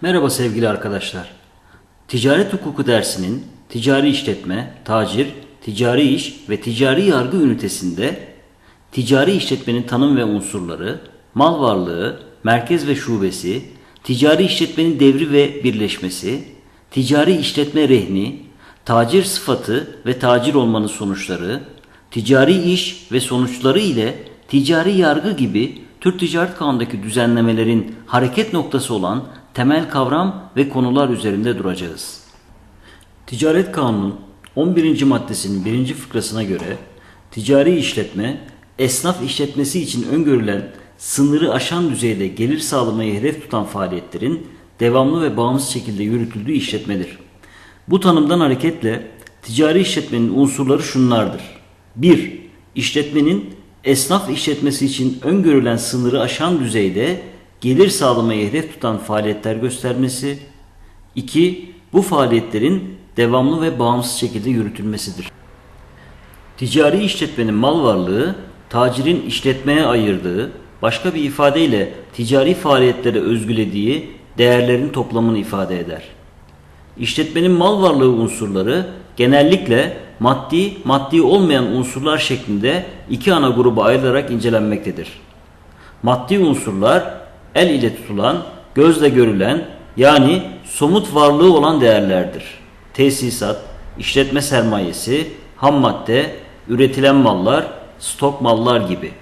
Merhaba sevgili arkadaşlar. Ticaret hukuku dersinin ticari işletme, tacir, ticari iş ve ticari yargı ünitesinde ticari işletmenin tanım ve unsurları, mal varlığı, merkez ve şubesi, ticari işletmenin devri ve birleşmesi, ticari işletme rehni, tacir sıfatı ve tacir olmanın sonuçları, ticari iş ve sonuçları ile ticari yargı gibi Türk Ticaret Kanunu'ndaki düzenlemelerin hareket noktası olan temel kavram ve konular üzerinde duracağız. Ticaret Kanunu'nun 11. maddesinin 1. fıkrasına göre ticari işletme, esnaf işletmesi için öngörülen sınırı aşan düzeyde gelir sağlamayı hedef tutan faaliyetlerin devamlı ve bağımsız şekilde yürütüldüğü işletmedir. Bu tanımdan hareketle ticari işletmenin unsurları şunlardır. 1. İşletmenin esnaf işletmesi için öngörülen sınırı aşan düzeyde gelir sağlamayı hedef tutan faaliyetler göstermesi. 2. Bu faaliyetlerin devamlı ve bağımsız şekilde yürütülmesidir. Ticari işletmenin mal varlığı, tacirin işletmeye ayırdığı, başka bir ifadeyle ticari faaliyetlere özgülediği değerlerin toplamını ifade eder. İşletmenin mal varlığı unsurları genellikle maddi, maddi olmayan unsurlar şeklinde iki ana gruba ayrılarak incelenmektedir. Maddi unsurlar el ile tutulan, gözle görülen yani somut varlığı olan değerlerdir. Tesisat, işletme sermayesi, ham madde, üretilen mallar, stok mallar gibi.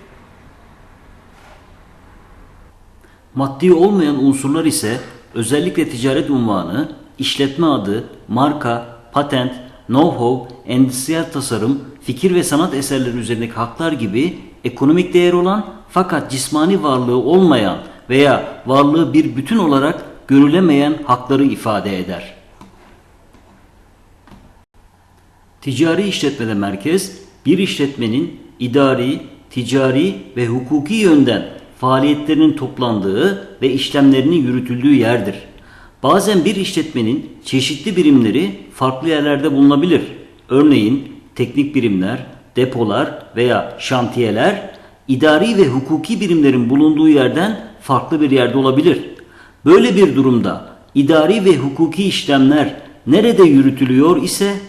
Maddi olmayan unsurlar ise özellikle ticaret unvanı, işletme adı, marka, patent, know-how, endüstriyel tasarım, fikir ve sanat eserleri üzerindeki haklar gibi ekonomik değer olan fakat cismani varlığı olmayan veya varlığı bir bütün olarak görülemeyen hakları ifade eder. Ticari işletmede merkez bir işletmenin idari, ticari ve hukuki yönden faaliyetlerinin toplandığı ve işlemlerinin yürütüldüğü yerdir. Bazen bir işletmenin çeşitli birimleri farklı yerlerde bulunabilir. Örneğin teknik birimler, depolar veya şantiyeler idari ve hukuki birimlerin bulunduğu yerden farklı bir yerde olabilir. Böyle bir durumda idari ve hukuki işlemler nerede yürütülüyor ise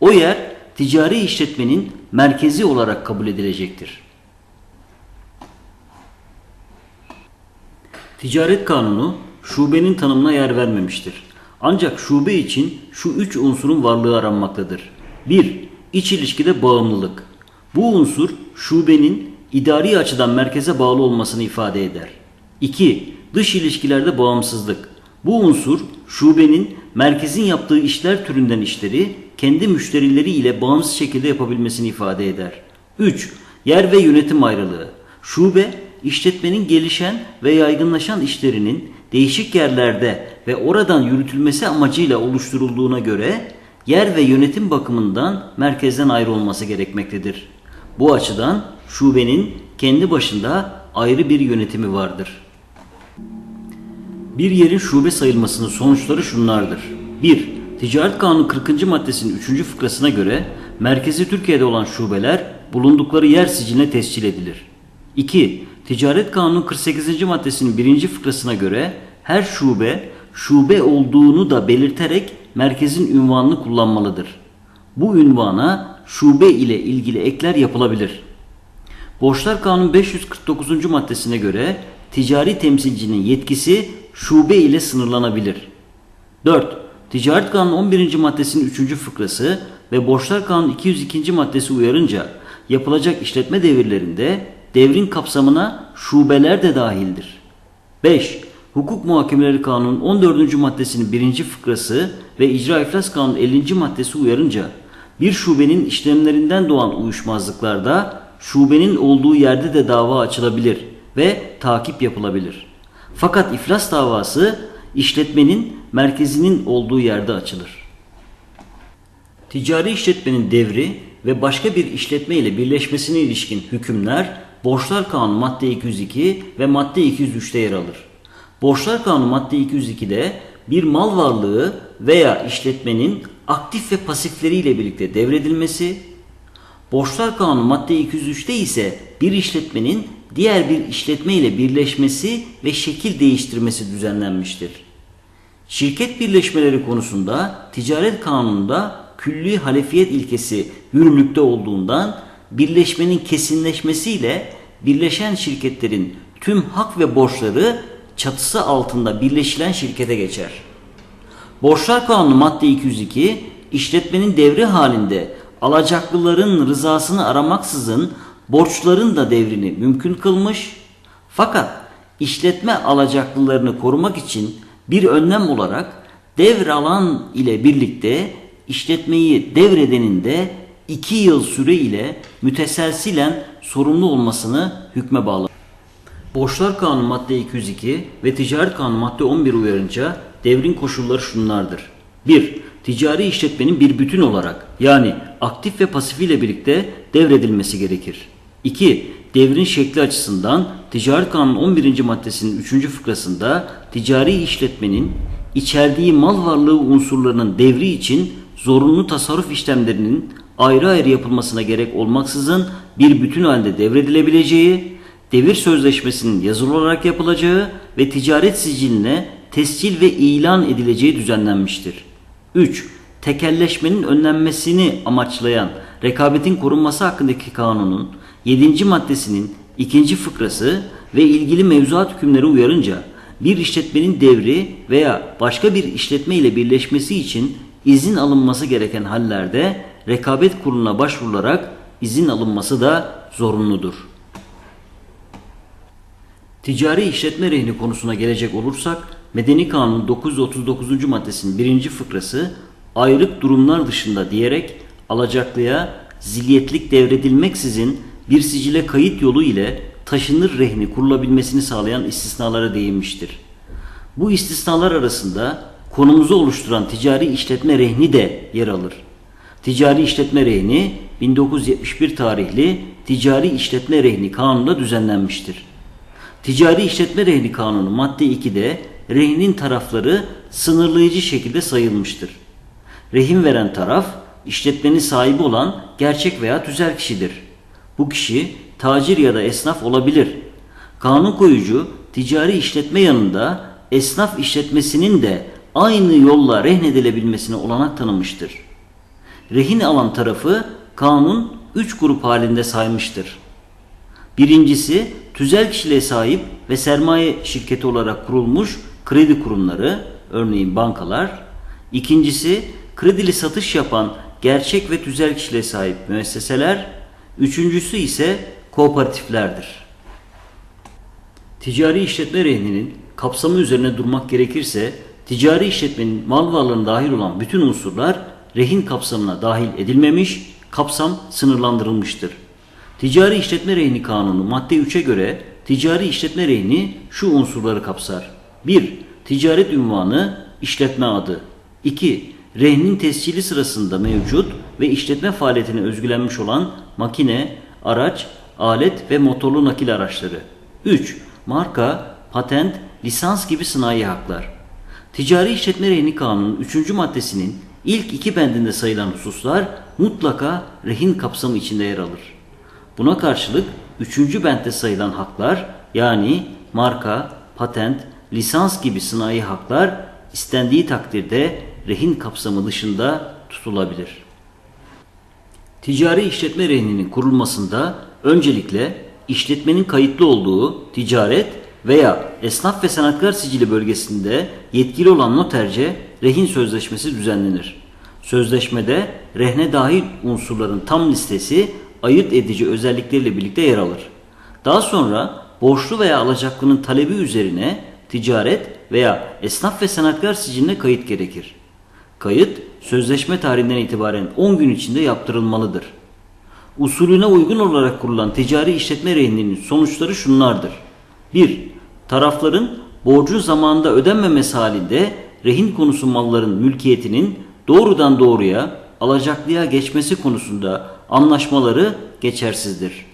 o yer ticari işletmenin merkezi olarak kabul edilecektir. Ticaret Kanunu şubenin tanımına yer vermemiştir. Ancak şube için şu üç unsurun varlığı aranmaktadır. 1. İç ilişkide bağımlılık. Bu unsur şubenin idari açıdan merkeze bağlı olmasını ifade eder. 2. Dış ilişkilerde bağımsızlık. Bu unsur şubenin merkezin yaptığı işler türünden işleri kendi müşterileri ile bağımsız şekilde yapabilmesini ifade eder. 3. Yer ve yönetim ayrılığı. Şube işletmenin gelişen ve yaygınlaşan işlerinin değişik yerlerde ve oradan yürütülmesi amacıyla oluşturulduğuna göre yer ve yönetim bakımından merkezden ayrı olması gerekmektedir. Bu açıdan şubenin kendi başında ayrı bir yönetimi vardır. Bir yerin şube sayılmasının sonuçları şunlardır. 1. Ticaret Kanunu 40. maddesinin 3. fıkrasına göre merkezi Türkiye'de olan şubeler bulundukları yer siciline tescil edilir. 2. Ticaret Kanunu 48. maddesinin 1. fıkrasına göre her şube şube olduğunu da belirterek merkezin ünvanını kullanmalıdır. Bu ünvana şube ile ilgili ekler yapılabilir. Borçlar Kanunu 549. maddesine göre ticari temsilcinin yetkisi şube ile sınırlanabilir. 4. Ticaret Kanunu 11. maddesinin 3. fıkrası ve Borçlar Kanunu 202. maddesi uyarınca yapılacak işletme devirlerinde devrin kapsamına şubeler de dahildir. 5. Hukuk Muhakemeleri Kanunu 14. maddesinin 1. fıkrası ve İcra İflas Kanunu 50. maddesi uyarınca bir şubenin işlemlerinden doğan uyuşmazlıklarda şubenin olduğu yerde de dava açılabilir ve takip yapılabilir. Fakat iflas davası işletmenin merkezinin olduğu yerde açılır. Ticari işletmenin devri ve başka bir işletme ile birleşmesine ilişkin hükümler Borçlar Kanunu madde 202 ve madde 203'te yer alır. Borçlar Kanunu madde 202'de bir mal varlığı veya işletmenin aktif ve pasifleriyle birlikte devredilmesi, Borçlar Kanunu madde 203'te ise bir işletmenin diğer bir işletme ile birleşmesi ve şekil değiştirmesi düzenlenmiştir. Şirket birleşmeleri konusunda ticaret kanununda külli halefiyet ilkesi yürürlükte olduğundan birleşmenin kesinleşmesiyle birleşen şirketlerin tüm hak ve borçları çatısı altında birleşilen şirkete geçer. Borçlar Kanunu madde 202 işletmenin devri halinde alacaklıların rızasını aramaksızın borçların da devrini mümkün kılmış fakat işletme alacaklılarını korumak için bir önlem olarak devralan ile birlikte işletmeyi devredenin de 2 yıl süre ile müteselsilen sorumlu olmasını hükme bağlı. Borçlar Kanunu madde 202 ve Ticaret Kanunu madde 11 uyarınca devrin koşulları şunlardır. 1. Ticari işletmenin bir bütün olarak yani aktif ve pasif ile birlikte devredilmesi gerekir. 2. Devrin şekli açısından Ticaret Kanunu 11. maddesinin 3. fıkrasında ticari işletmenin içerdiği mal varlığı unsurlarının devri için zorunlu tasarruf işlemlerinin ayrı ayrı yapılmasına gerek olmaksızın bir bütün halde devredilebileceği, devir sözleşmesinin yazılı olarak yapılacağı ve ticaret siciline tescil ve ilan edileceği düzenlenmiştir. 3. Tekelleşmenin önlenmesini amaçlayan rekabetin korunması hakkındaki kanunun 7. maddesinin 2. fıkrası ve ilgili mevzuat hükümleri uyarınca bir işletmenin devri veya başka bir işletme ile birleşmesi için izin alınması gereken hallerde rekabet kuruluna başvurularak izin alınması da zorunludur. Ticari işletme rehni konusuna gelecek olursak Medeni Kanun 939. maddesinin birinci fıkrası ayrık durumlar dışında diyerek alacaklıya zilyetlik devredilmeksizin bir sicile kayıt yolu ile taşınır rehni kurulabilmesini sağlayan istisnalara değinmiştir. Bu istisnalar arasında konumuzu oluşturan ticari işletme rehni de yer alır. Ticari işletme rehni 1971 tarihli Ticari İşletme Rehni Kanunu'nda düzenlenmiştir. Ticari İşletme Rehni Kanunu madde 2'de rehnin tarafları sınırlayıcı şekilde sayılmıştır. Rehin veren taraf işletmenin sahibi olan gerçek veya tüzel kişidir. Bu kişi tacir ya da esnaf olabilir. Kanun koyucu ticari işletme yanında esnaf işletmesinin de aynı yolla rehnedilebilmesine olanak tanımıştır. Rehin alan tarafı kanun üç grup halinde saymıştır. Birincisi tüzel kişiliğe sahip ve sermaye şirketi olarak kurulmuş kredi kurumları, örneğin bankalar. İkincisi kredili satış yapan gerçek ve tüzel kişiliğe sahip müesseseler. Üçüncüsü ise kooperatiflerdir. Ticari işletme rehninin kapsamı üzerine durmak gerekirse ticari işletmenin mal varlığına dahil olan bütün unsurlar rehin kapsamına dahil edilmemiş, kapsam sınırlandırılmıştır. Ticari işletme rehni kanunu madde 3'e göre ticari işletme rehni şu unsurları kapsar. 1. Ticaret ünvanı, işletme adı. 2. Rehnin tescili sırasında mevcut ve işletme faaliyetine özgülenmiş olan makine, araç, alet ve motorlu nakil araçları. 3. Marka, patent, lisans gibi sanayi haklar. Ticari işletme rehni kanunun 3. maddesinin ilk iki bendinde sayılan hususlar mutlaka rehin kapsamı içinde yer alır. Buna karşılık 3. bentte sayılan haklar yani marka, patent, lisans gibi sanayi haklar istendiği takdirde rehin kapsamı dışında tutulabilir. Ticari işletme rehninin kurulmasında öncelikle işletmenin kayıtlı olduğu ticaret veya esnaf ve sanatkar sicili bölgesinde yetkili olan noterce rehin sözleşmesi düzenlenir. Sözleşmede rehne dahil unsurların tam listesi ayırt edici özellikleriyle birlikte yer alır. Daha sonra borçlu veya alacaklının talebi üzerine ticaret veya esnaf ve sanatkar siciline kayıt gerekir. Kayıt sözleşme tarihinden itibaren 10 gün içinde yaptırılmalıdır. Usulüne uygun olarak kurulan ticari işletme rehininin sonuçları şunlardır. 1. Tarafların borcu zamanında ödenmemesi halinde rehin konusu malların mülkiyetinin doğrudan doğruya alacaklıya geçmesi konusunda anlaşmaları geçersizdir.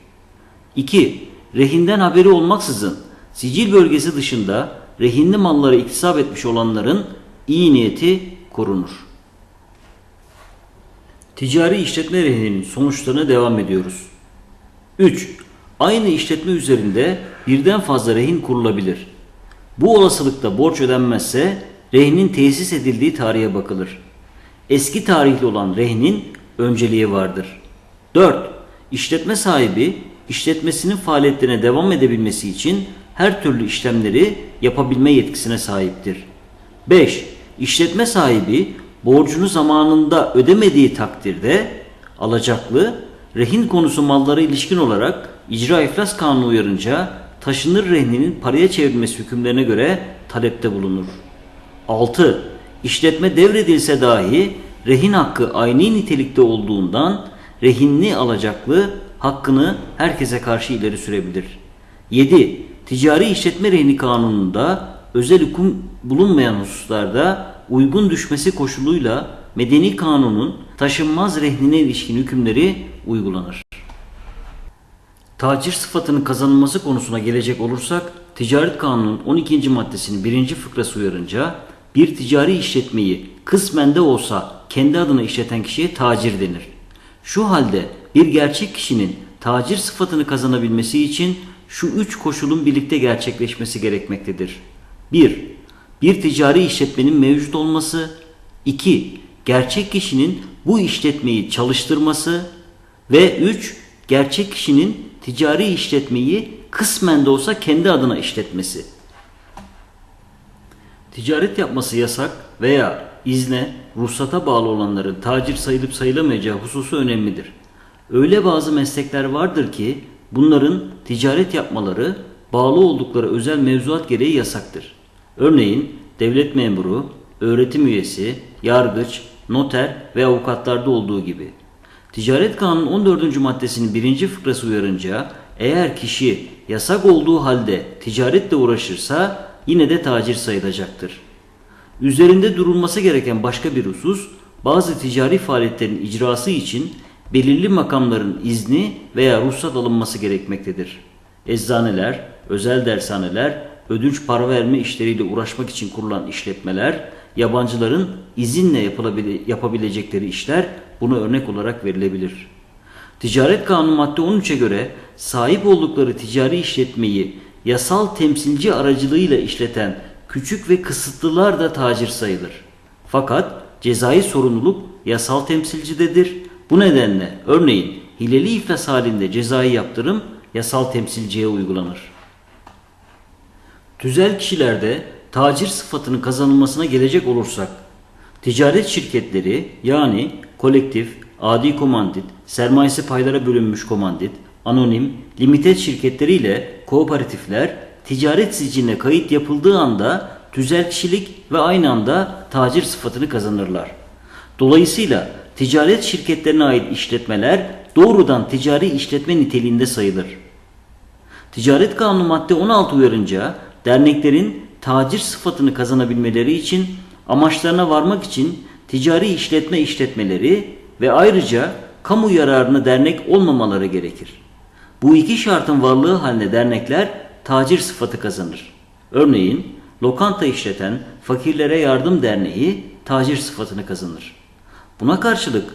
2. Rehinden haberi olmaksızın sicil bölgesi dışında rehinli malları iktisap etmiş olanların iyi niyeti korunur. Ticari işletme rehininin sonuçlarına devam ediyoruz. 3. Aynı işletme üzerinde birden fazla rehin kurulabilir. Bu olasılıkta borç ödenmezse rehnin tesis edildiği tarihe bakılır. Eski tarihli olan rehnin önceliği vardır. 4. İşletme sahibi işletmesinin faaliyetlerine devam edebilmesi için her türlü işlemleri yapabilme yetkisine sahiptir. 5. İşletme sahibi borcunu zamanında ödemediği takdirde alacaklı rehin konusu mallara ilişkin olarak icra iflas kanunu uyarınca taşınır rehninin paraya çevrilmesi hükümlerine göre talepte bulunur. 6. İşletme devredilse dahi rehin hakkı aynı nitelikte olduğundan rehinli alacaklı hakkını herkese karşı ileri sürebilir. 7. Ticari işletme rehini kanununda özel hüküm bulunmayan hususlarda uygun düşmesi koşuluyla medeni kanunun taşınmaz rehnine ilişkin hükümleri uygulanır. Tacir sıfatının kazanılması konusuna gelecek olursak, Ticaret Kanunu'nun 12. maddesinin 1. fıkrası uyarınca bir ticari işletmeyi kısmen de olsa kendi adına işleten kişiye tacir denir. Şu halde bir gerçek kişinin tacir sıfatını kazanabilmesi için şu üç koşulun birlikte gerçekleşmesi gerekmektedir. 1. Bir ticari işletmenin mevcut olması. 2. Gerçek kişinin bu işletmeyi çalıştırması. Ve 3. Gerçek kişinin ticari işletmeyi kısmen de olsa kendi adına işletmesi. Ticaret yapması yasak veya izne, ruhsata bağlı olanların tacir sayılıp sayılamayacağı hususu önemlidir. Öyle bazı meslekler vardır ki bunların ticaret yapmaları bağlı oldukları özel mevzuat gereği yasaktır. Örneğin devlet memuru, öğretim üyesi, yargıç, noter ve avukatlarda olduğu gibi. Ticaret Kanunu 14. maddesinin birinci fıkrası uyarınca eğer kişi yasak olduğu halde ticaretle uğraşırsa yine de tacir sayılacaktır. Üzerinde durulması gereken başka bir husus bazı ticari faaliyetlerin icrası için belirli makamların izni veya ruhsat alınması gerekmektedir. Eczaneler, özel dershaneler, ödünç para verme işleriyle uğraşmak için kurulan işletmeler, yabancıların izinle yapılabile- yapabilecekleri işler buna örnek olarak verilebilir. Ticaret Kanunu madde 13'e göre sahip oldukları ticari işletmeyi yasal temsilci aracılığıyla işleten küçük ve kısıtlılar da tacir sayılır. Fakat cezai sorumluluk yasal temsilcidedir. Bu nedenle örneğin hileli iflas halinde cezai yaptırım yasal temsilciye uygulanır. Tüzel kişilerde tacir sıfatının kazanılmasına gelecek olursak, ticaret şirketleri yani kolektif, adi komandit, sermayesi paylara bölünmüş komandit, anonim, limited şirketleriyle kooperatifler ticaret siciline kayıt yapıldığı anda tüzel kişilik ve aynı anda tacir sıfatını kazanırlar. Dolayısıyla ticaret şirketlerine ait işletmeler doğrudan ticari işletme niteliğinde sayılır. Ticaret Kanunu madde 16 uyarınca derneklerin tacir sıfatını kazanabilmeleri için amaçlarına varmak için ticari işletme işletmeleri ve ayrıca kamu yararına dernek olmamaları gerekir. Bu iki şartın varlığı halinde dernekler tacir sıfatı kazanır. Örneğin lokanta işleten Fakirlere Yardım Derneği tacir sıfatını kazanır. Buna karşılık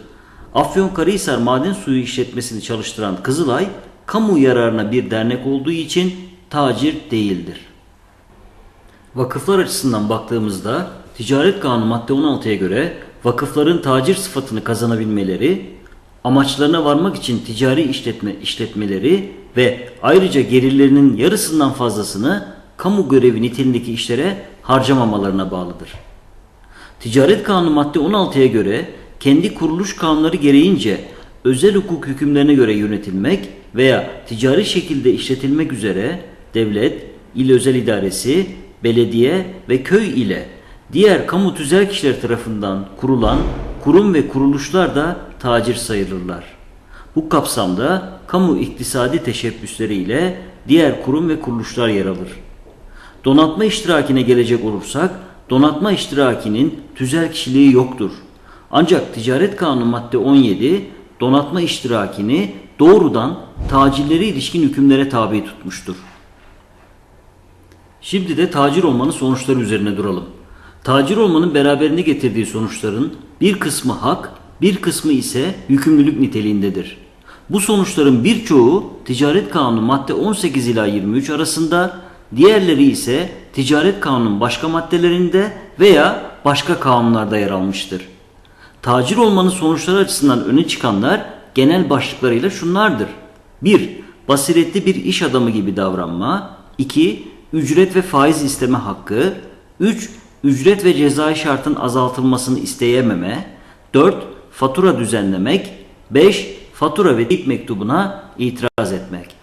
Afyonkarahisar Maden Suyu işletmesini çalıştıran Kızılay, kamu yararına bir dernek olduğu için tacir değildir. Vakıflar açısından baktığımızda Ticaret Kanunu madde 16'ya göre vakıfların tacir sıfatını kazanabilmeleri, amaçlarına varmak için ticari işletme işletmeleri ve ayrıca gelirlerinin yarısından fazlasını kamu görevi niteliğindeki işlere harcamamalarına bağlıdır. Ticaret Kanunu madde 16'ya göre kendi kuruluş kanunları gereğince özel hukuk hükümlerine göre yönetilmek veya ticari şekilde işletilmek üzere devlet, il özel idaresi, belediye ve köy ile diğer kamu tüzel kişiler tarafından kurulan kurum ve kuruluşlar da tacir sayılırlar. Bu kapsamda kamu iktisadi teşebbüsleri ile diğer kurum ve kuruluşlar yer alır. Donatma iştirakine gelecek olursak, donatma iştirakinin tüzel kişiliği yoktur. Ancak Ticaret Kanunu madde 17 donatma iştirakini doğrudan tacirlere ilişkin hükümlere tabi tutmuştur. Şimdi de tacir olmanın sonuçları üzerine duralım. Tacir olmanın beraberinde getirdiği sonuçların bir kısmı hak, bir kısmı ise yükümlülük niteliğindedir. Bu sonuçların birçoğu Ticaret Kanunu madde 18 ila 23 arasında, diğerleri ise ticaret kanunun başka maddelerinde veya başka kanunlarda yer almıştır. Tacir olmanın sonuçları açısından öne çıkanlar genel başlıklarıyla şunlardır. 1. Basiretli bir iş adamı gibi davranma. 2. Ücret ve faiz isteme hakkı. 3. Ücret ve cezai şartın azaltılmasını isteyememe. 4. Fatura düzenlemek. 5. Fatura ve tip mektubuna itiraz etmek.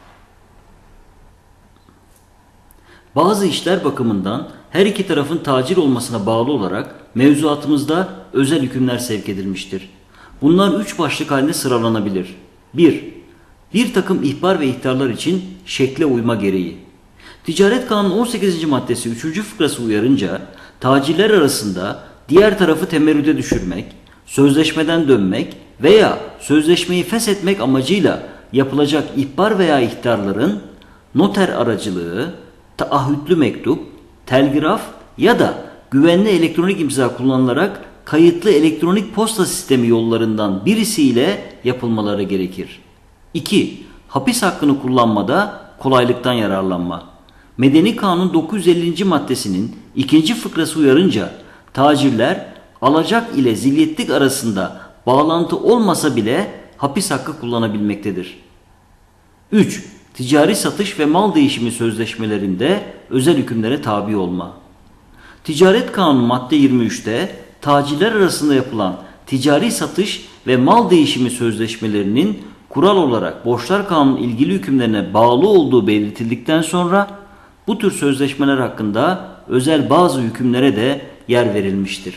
Bazı işler bakımından her iki tarafın tacir olmasına bağlı olarak mevzuatımızda özel hükümler sevk edilmiştir. Bunlar üç başlık halinde sıralanabilir. 1. Bir takım ihbar ve ihtarlar için şekle uyma gereği. Ticaret Kanunu 18. maddesi 3. fıkrası uyarınca tacirler arasında diğer tarafı temerrüde düşürmek, sözleşmeden dönmek veya sözleşmeyi feshetmek amacıyla yapılacak ihbar veya ihtarların noter aracılığı, taahhütlü mektup, telgraf ya da güvenli elektronik imza kullanılarak kayıtlı elektronik posta sistemi yollarından birisiyle yapılmaları gerekir. 2. Hapis hakkını kullanmada kolaylıktan yararlanma. Medeni Kanun 950. maddesinin ikinci fıkrası uyarınca tacirler alacak ile zilyetlik arasında bağlantı olmasa bile hapis hakkı kullanabilmektedir. 3. Ticari satış ve mal değişimi sözleşmelerinde özel hükümlere tabi olma. Ticaret Kanunu madde 23'te tacirler arasında yapılan ticari satış ve mal değişimi sözleşmelerinin kural olarak Borçlar Kanunu ilgili hükümlerine bağlı olduğu belirtildikten sonra bu tür sözleşmeler hakkında özel bazı hükümlere de yer verilmiştir.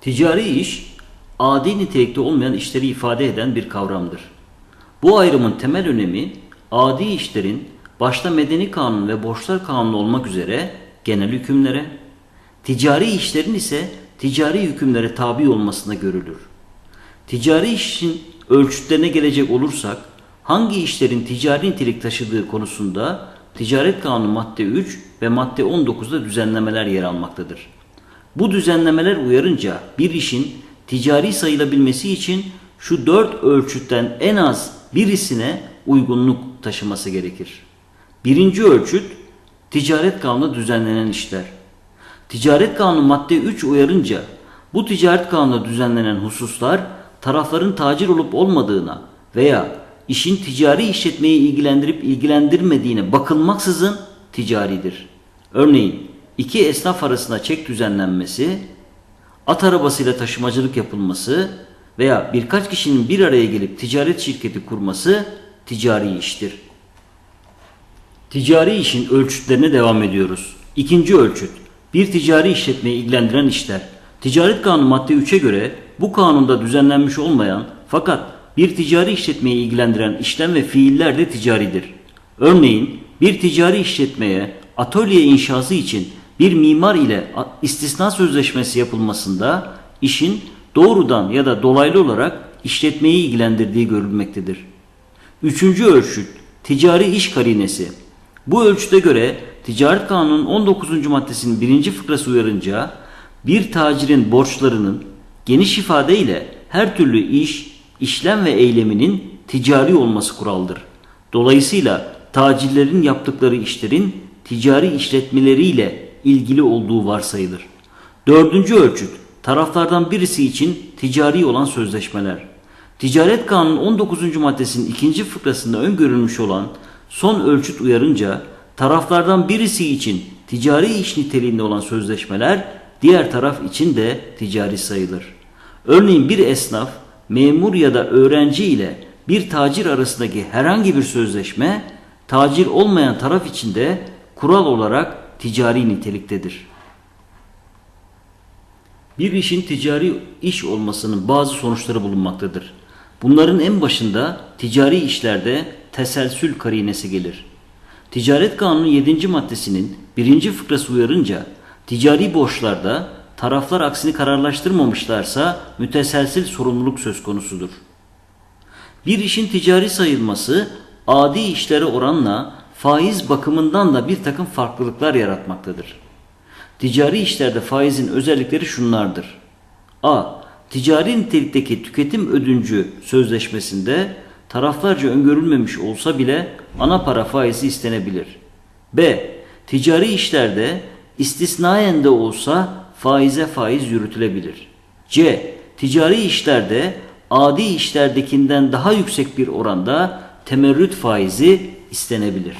Ticari iş, adi nitelikte olmayan işleri ifade eden bir kavramdır. Bu ayrımın temel önemi adi işlerin başta medeni kanun ve borçlar kanunu olmak üzere genel hükümlere, ticari işlerin ise ticari hükümlere tabi olmasına görülür. Ticari işin ölçütlerine gelecek olursak hangi işlerin ticari nitelik taşıdığı konusunda Ticaret Kanunu madde 3 ve madde 19'da düzenlemeler yer almaktadır. Bu düzenlemeler uyarınca bir işin ticari sayılabilmesi için şu dört ölçütten en az birisine uygunluk taşıması gerekir. Birinci ölçüt ticaret kanunu düzenlenen işler. Ticaret kanunu madde 3 uyarınca bu ticaret kanunu düzenlenen hususlar tarafların tacir olup olmadığına veya işin ticari işletmeyi ilgilendirip ilgilendirmediğine bakılmaksızın ticaridir. Örneğin iki esnaf arasında çek düzenlenmesi, at arabasıyla taşımacılık yapılması veya birkaç kişinin bir araya gelip ticaret şirketi kurması ticari iştir. Ticari işin ölçütlerine devam ediyoruz. İkinci ölçüt, bir ticari işletmeyi ilgilendiren işler. Ticaret Kanunu madde 3'e göre bu kanunda düzenlenmiş olmayan fakat bir ticari işletmeyi ilgilendiren işlem ve fiiller de ticaridir. Örneğin bir ticari işletmeye atölye inşası için bir mimar ile istisna sözleşmesi yapılmasında işin doğrudan ya da dolaylı olarak işletmeyi ilgilendirdiği görülmektedir. Üçüncü ölçüt ticari iş karinesi. Bu ölçüte göre Ticaret Kanunu'nun 19. maddesinin birinci fıkrası uyarınca bir tacirin borçlarının geniş ifadeyle her türlü iş, işlem ve eyleminin ticari olması kuraldır. Dolayısıyla tacirlerin yaptıkları işlerin ticari işletmeleriyle ilgili olduğu varsayılır. Dördüncü ölçüt taraflardan birisi için ticari olan sözleşmeler. Ticaret Kanunu 19. maddesinin ikinci fıkrasında öngörülmüş olan son ölçüt uyarınca taraflardan birisi için ticari iş niteliğinde olan sözleşmeler diğer taraf için de ticari sayılır. Örneğin bir esnaf, memur ya da öğrenci ile bir tacir arasındaki herhangi bir sözleşme tacir olmayan taraf için de kural olarak ticari niteliktedir. Bir işin ticari iş olmasının bazı sonuçları bulunmaktadır. Bunların en başında ticari işlerde teselsül karinesi gelir. Ticaret Kanunu 7. maddesinin 1. fıkrası uyarınca ticari borçlarda taraflar aksini kararlaştırmamışlarsa müteselsil sorumluluk söz konusudur. Bir işin ticari sayılması adi işlere oranla faiz bakımından da bir takım farklılıklar yaratmaktadır. Ticari işlerde faizin özellikleri şunlardır. A. Ticari nitelikteki tüketim ödüncü sözleşmesinde taraflarca öngörülmemiş olsa bile ana para faizi istenebilir. B. Ticari işlerde istisnayen de olsa faize faiz yürütülebilir. C. Ticari işlerde adi işlerdekinden daha yüksek bir oranda temerrüt faizi istenebilir.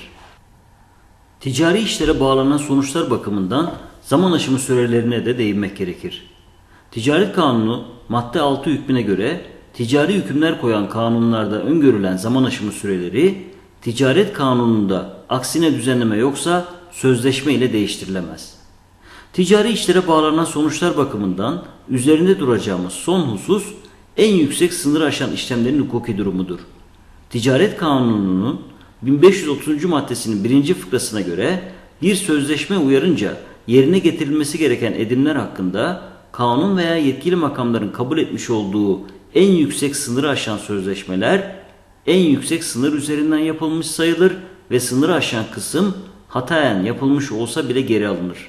Ticari işlere bağlanan sonuçlar bakımından zaman aşımı sürelerine de değinmek gerekir. Ticaret Kanunu madde 6 hükmüne göre ticari hükümler koyan kanunlarda öngörülen zaman aşımı süreleri ticaret kanununda aksine düzenleme yoksa sözleşme ile değiştirilemez. Ticari işlere bağlanan sonuçlar bakımından üzerinde duracağımız son husus en yüksek sınır aşan işlemlerin hukuki durumudur. Ticaret Kanunu'nun 1530. maddesinin birinci fıkrasına göre bir sözleşme uyarınca yerine getirilmesi gereken edimler hakkında kanun veya yetkili makamların kabul etmiş olduğu en yüksek sınırı aşan sözleşmeler en yüksek sınır üzerinden yapılmış sayılır ve sınırı aşan kısım hatayen yapılmış olsa bile geri alınır.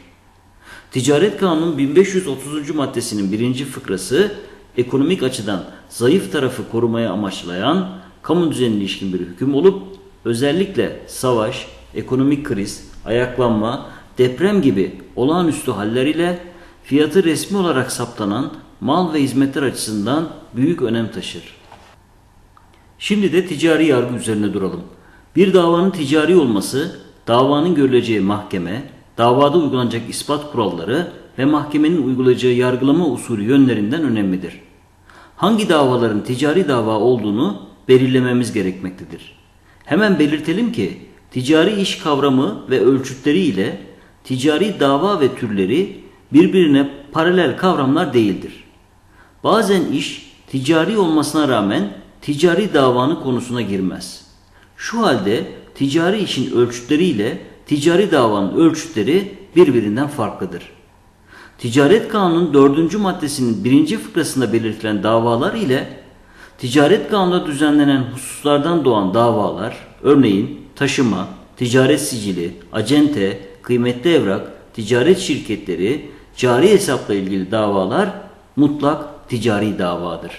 Ticaret Kanunu 1530. maddesinin birinci fıkrası ekonomik açıdan zayıf tarafı korumaya amaçlayan kamu düzenine ilişkin bir hüküm olup özellikle savaş, ekonomik kriz, ayaklanma, deprem gibi olağanüstü haller ile fiyatı resmi olarak saptanan mal ve hizmetler açısından büyük önem taşır. Şimdi de ticari yargı üzerine duralım. Bir davanın ticari olması, davanın görüleceği mahkeme, davada uygulanacak ispat kuralları ve mahkemenin uygulayacağı yargılama usulü yönlerinden önemlidir. Hangi davaların ticari dava olduğunu belirlememiz gerekmektedir. Hemen belirtelim ki ticari iş kavramı ve ölçütleri ile ticari dava ve türleri birbirine paralel kavramlar değildir. Bazen iş ticari olmasına rağmen ticari davanın konusuna girmez. Şu halde ticari işin ölçütleri ile ticari davanın ölçütleri birbirinden farklıdır. Ticaret Kanunu'nun 4. maddesinin 1. fıkrasında belirtilen davalar ile Ticaret Kanunu'nda düzenlenen hususlardan doğan davalar, örneğin taşıma, ticaret sicili, acente, kıymetli evrak, ticaret şirketleri, cari hesapla ilgili davalar mutlak ticari davadır.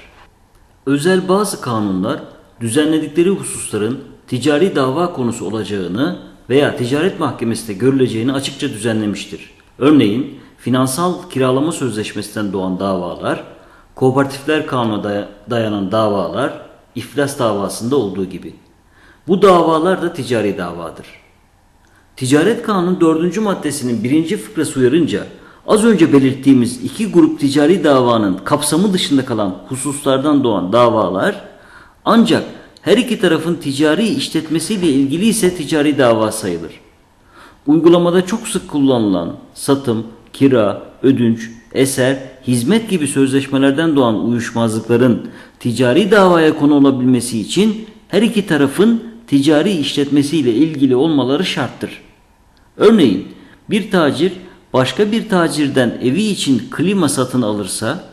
Özel bazı kanunlar düzenledikleri hususların ticari dava konusu olacağını veya ticaret mahkemesinde görüleceğini açıkça düzenlemiştir. Örneğin finansal kiralama sözleşmesinden doğan davalar, kooperatifler kanuna dayanan davalar iflas davasında olduğu gibi. Bu davalar da ticari davadır. Ticaret Kanunu 4. maddesinin 1. fıkrası uyarınca az önce belirttiğimiz iki grup ticari davanın kapsamı dışında kalan hususlardan doğan davalar ancak her iki tarafın ticari işletmesiyle ilgili ise ticari dava sayılır. Uygulamada çok sık kullanılan satım, kira, ödünç, eser, hizmet gibi sözleşmelerden doğan uyuşmazlıkların ticari davaya konu olabilmesi için her iki tarafın ticari işletmesiyle ilgili olmaları şarttır. Örneğin bir tacir başka bir tacirden evi için klima satın alırsa,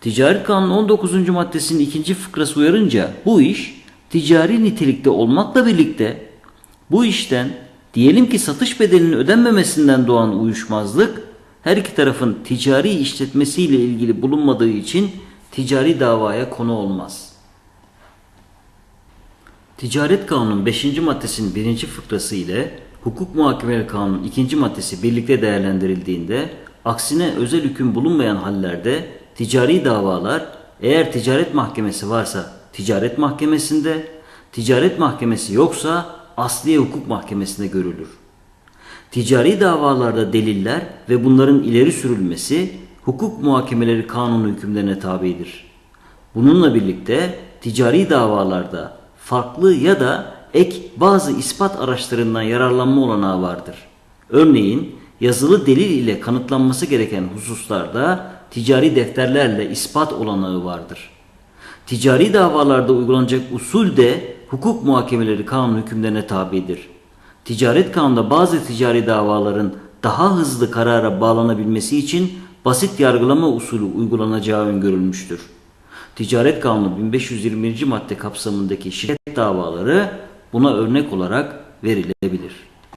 Ticaret Kanunu 19. maddesinin ikinci fıkrası uyarınca bu iş ticari nitelikte olmakla birlikte bu işten diyelim ki satış bedelinin ödenmemesinden doğan uyuşmazlık her iki tarafın ticari işletmesiyle ilgili bulunmadığı için ticari davaya konu olmaz. Ticaret Kanunu 5. maddesinin 1. fıkrası ile Hukuk Muhakemeleri Kanunu 2. maddesi birlikte değerlendirildiğinde aksine özel hüküm bulunmayan hallerde ticari davalar eğer ticaret mahkemesi varsa ticaret mahkemesinde, ticaret mahkemesi yoksa asliye hukuk mahkemesinde görülür. Ticari davalarda deliller ve bunların ileri sürülmesi hukuk muhakemeleri kanunu hükümlerine tabidir. Bununla birlikte ticari davalarda farklı ya da ek bazı ispat araçlarından yararlanma olanağı vardır. Örneğin yazılı delil ile kanıtlanması gereken hususlarda ticari defterlerle ispat olanağı vardır. Ticari davalarda uygulanacak usul de hukuk muhakemeleri kanun hükümlerine tabidir. Ticaret kanunda bazı ticari davaların daha hızlı karara bağlanabilmesi için basit yargılama usulü uygulanacağı öngörülmüştür. Ticaret Kanunu 1521. madde kapsamındaki şirket davaları buna örnek olarak verilebilir.